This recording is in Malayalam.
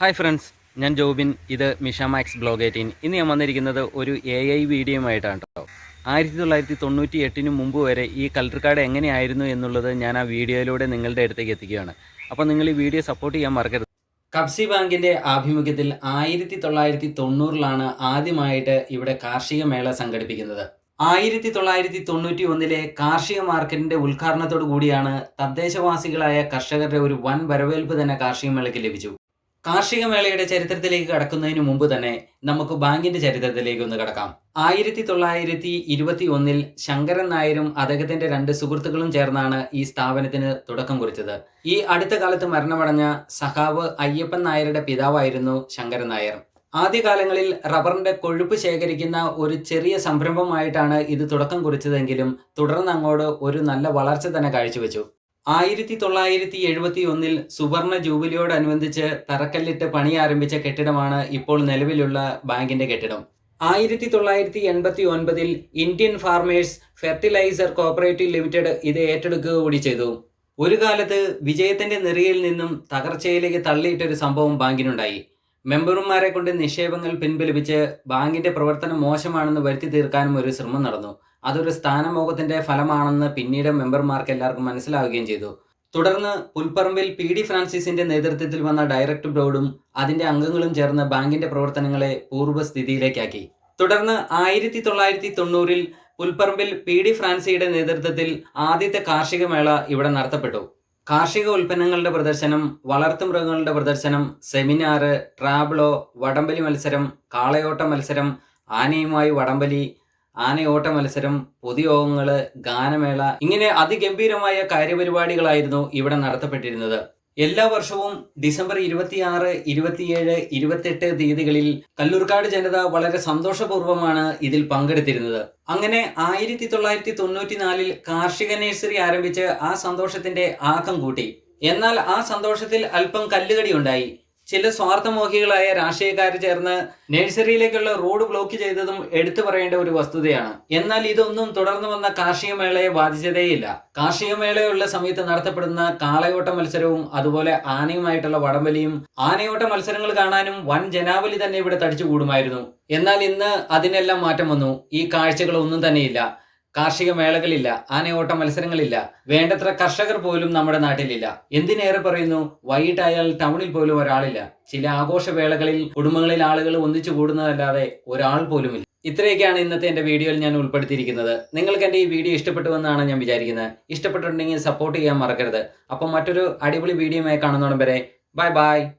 ഹായ് ഫ്രണ്ട്സ് ഞാൻ ജോബിൻ. ഇത് മിഷ മാക്സ് ബ്ലോഗ് എയ്റ്റീൻ. ഇന്ന് ഞാൻ വന്നിരിക്കുന്നത് ഒരു എ ഐ വീഡിയോയുമായിട്ടാണ് കേട്ടോ. ആയിരത്തി തൊള്ളായിരത്തി തൊണ്ണൂറ്റി എട്ടിന് മുമ്പ് വരെ ഈ കളർ കാർഡ് എങ്ങനെയായിരുന്നു എന്നുള്ളത് ഞാൻ ആ വീഡിയോയിലൂടെ നിങ്ങളുടെ അടുത്തേക്ക് എത്തിക്കുകയാണ്. അപ്പോൾ നിങ്ങൾ ഈ വീഡിയോ സപ്പോർട്ട് ചെയ്യാൻ മറക്കരുത്. കബ്സി ബാങ്കിന്റെ ആഭിമുഖ്യത്തിൽ ആയിരത്തി തൊള്ളായിരത്തി തൊണ്ണൂറിലാണ് ആദ്യമായിട്ട് ഇവിടെ കാർഷിക മേള സംഘടിപ്പിക്കുന്നത്. ആയിരത്തി തൊള്ളായിരത്തി തൊണ്ണൂറ്റി ഒന്നിലെ കാർഷിക മാർക്കറ്റിന്റെ ഉദ്ഘാടനത്തോടു കൂടിയാണ് തദ്ദേശവാസികളായ കർഷകരുടെ ഒരു വൻ വരവേൽപ്പ് തന്നെ കാർഷിക മേളയ്ക്ക് ലഭിച്ചു. കാർഷിക മേളയുടെ ചരിത്രത്തിലേക്ക് കടക്കുന്നതിന് മുമ്പ് തന്നെ നമുക്ക് ബാങ്കിന്റെ ചരിത്രത്തിലേക്ക് ഒന്ന് കടക്കാം. ആയിരത്തി തൊള്ളായിരത്തി ഇരുപത്തി ഒന്നിൽ ശങ്കരൻ നായരും അദ്ദേഹത്തിന്റെ രണ്ട് സുഹൃത്തുക്കളും ചേർന്നാണ് ഈ സ്ഥാപനത്തിന് തുടക്കം കുറിച്ചത്. ഈ അടുത്ത കാലത്ത് മരണമടഞ്ഞ സഹാവ് അയ്യപ്പൻ നായരുടെ പിതാവായിരുന്നു ശങ്കരൻ നായർ. ആദ്യകാലങ്ങളിൽ റബ്ബറിന്റെ കൊഴുപ്പ് ശേഖരിക്കുന്ന ഒരു ചെറിയ സംരംഭമായിട്ടാണ് ഇത് തുടക്കം കുറിച്ചതെങ്കിലും തുടർന്ന് അങ്ങോട്ട് ഒരു നല്ല വളർച്ച തന്നെ കാഴ്ചവെച്ചു. ആയിരത്തി തൊള്ളായിരത്തി എഴുപത്തി ഒന്നിൽ സുവർണ ജൂബിലിയോടനുബന്ധിച്ച് തറക്കല്ലിട്ട് പണി ആരംഭിച്ച കെട്ടിടമാണ് ഇപ്പോൾ നിലവിലുള്ള ബാങ്കിന്റെ കെട്ടിടം. ആയിരത്തി തൊള്ളായിരത്തി എൺപത്തി ഒൻപതിൽ Indian farmers fertiliser cooperative limited ഇത് ഏറ്റെടുക്കുക കൂടി ചെയ്തു. ഒരു കാലത്ത് വിജയത്തിന്റെ നെറിയിൽ നിന്നും തകർച്ചയിലേക്ക് തള്ളിയിട്ടൊരു സംഭവം ബാങ്കിനുണ്ടായി. മെമ്പർമാരെ കൊണ്ട് നിക്ഷേപങ്ങൾ പിൻവലിപ്പിച്ച് ബാങ്കിന്റെ പ്രവർത്തനം മോശമാണെന്ന് വരുത്തി തീർക്കാനും ഒരു ശ്രമം നടന്നു. അതൊരു സ്ഥാനമോഹത്തിന്റെ ഫലമാണെന്ന് പിന്നീട് മെമ്പർമാർക്ക് എല്ലാവർക്കും മനസ്സിലാവുകയും ചെയ്തു. തുടർന്ന് പുൽപ്പറമ്പിൽ പി ഡി ഫ്രാൻസിസിന്റെ നേതൃത്വത്തിൽ വന്ന ഡയറക്ടർ ബോർഡും അതിന്റെ അംഗങ്ങളും ചേർന്ന് ബാങ്കിന്റെ പ്രവർത്തനങ്ങളെ പൂർവസ്ഥിതിയിലേക്കാക്കി. തുടർന്ന് ആയിരത്തി തൊള്ളായിരത്തി തൊണ്ണൂറിൽ പുൽപ്പറമ്പിൽ പി ഡി ഫ്രാൻസിയുടെ നേതൃത്വത്തിൽ ആദ്യത്തെ കാർഷിക മേള ഇവിടെ നടത്തപ്പെട്ടു. കാർഷിക ഉൽപ്പന്നങ്ങളുടെ പ്രദർശനം വളർത്തുമൃഗങ്ങളുടെ പ്രദർശനം സെമിനാറ് ട്രാബ്ലോ വടംവലി മത്സരം കാളയോട്ട മത്സരം ആനയുമായി വടംവലി ആനയോട്ട മത്സരം പൊതുയോഗങ്ങൾ ഗാനമേള ഇങ്ങനെ അതിഗംഭീരമായ കാര്യപരിപാടികളായിരുന്നു ഇവിടെ നടത്തപ്പെട്ടിരുന്നത്. എല്ലാ വർഷവും ഡിസംബർ ഇരുപത്തിയാറ് ഇരുപത്തിയേഴ് ഇരുപത്തെട്ട് തീയതികളിൽ കല്ലൂർക്കാട് ജനത വളരെ സന്തോഷപൂർവമാണ് ഇതിൽ പങ്കെടുത്തിരുന്നത്. അങ്ങനെ ആയിരത്തി തൊള്ളായിരത്തി തൊണ്ണൂറ്റിനാലിൽ കാർഷിക നഴ്സറി ആരംഭിച്ച് ആ സന്തോഷത്തിന്റെ ആക്കം കൂട്ടി. എന്നാൽ ആ സന്തോഷത്തിൽ അല്പം കല്ലുകടി ഉണ്ടായി. ചില സ്വാർത്ഥമോഹികളായ രാഷ്ട്രീയക്കാർ ചേർന്ന് നഴ്സറിയിലേക്കുള്ള റോഡ് ബ്ലോക്ക് ചെയ്തതും എടുത്തു പറയേണ്ട ഒരു വസ്തുതയാണ്. എന്നാൽ ഇതൊന്നും തുടർന്നു വന്ന കാർഷിക മേളയെ ബാധിച്ചതേയില്ല. കാർഷിക മേളയുള്ള സമയത്ത് നടത്തപ്പെടുന്ന കാളയോട്ട മത്സരവും അതുപോലെ ആനയുമായിട്ടുള്ള വടംവലിയും ആനയോട്ട മത്സരങ്ങൾ കാണാനും വൻ ജനാവലി തന്നെ ഇവിടെ തടിച്ചു കൂടുമായിരുന്നു എന്നാൽ ഇന്ന് അതിനെല്ലാം മാറ്റം വന്നു. ഈ കാഴ്ചകളൊന്നും തന്നെയില്ല. കാർഷിക മേളകളില്ല ആനയോട്ട മത്സരങ്ങളില്ല വേണ്ടത്ര കർഷകർ പോലും നമ്മുടെ നാട്ടിലില്ല. എന്തിനേറെ പറയുന്നു? വൈകിട്ടായാൽ ടൗണിൽ പോലും ഒരാളില്ല. ചില ആഘോഷ വേളകളിൽ കുടുംബങ്ങളിൽ ആളുകൾ ഒന്നിച്ചു കൂടുന്നതല്ലാതെ ഒരാൾ പോലുമില്ല. ഇത്രയൊക്കെയാണ് ഇന്നത്തെ എന്റെ വീഡിയോയിൽ ഞാൻ ഉൾപ്പെടുത്തിയിരിക്കുന്നത്. നിങ്ങൾക്ക് എന്റെ ഈ വീഡിയോ ഇഷ്ടപ്പെട്ടുവെന്നാണ് ഞാൻ വിചാരിക്കുന്നത്. ഇഷ്ടപ്പെട്ടിട്ടുണ്ടെങ്കിൽ സപ്പോർട്ട് ചെയ്യാൻ മറക്കരുത്. അപ്പം മറ്റൊരു അടിപൊളി വീഡിയോയുമായി കാണുന്നോടം വരെ ബൈ ബൈ.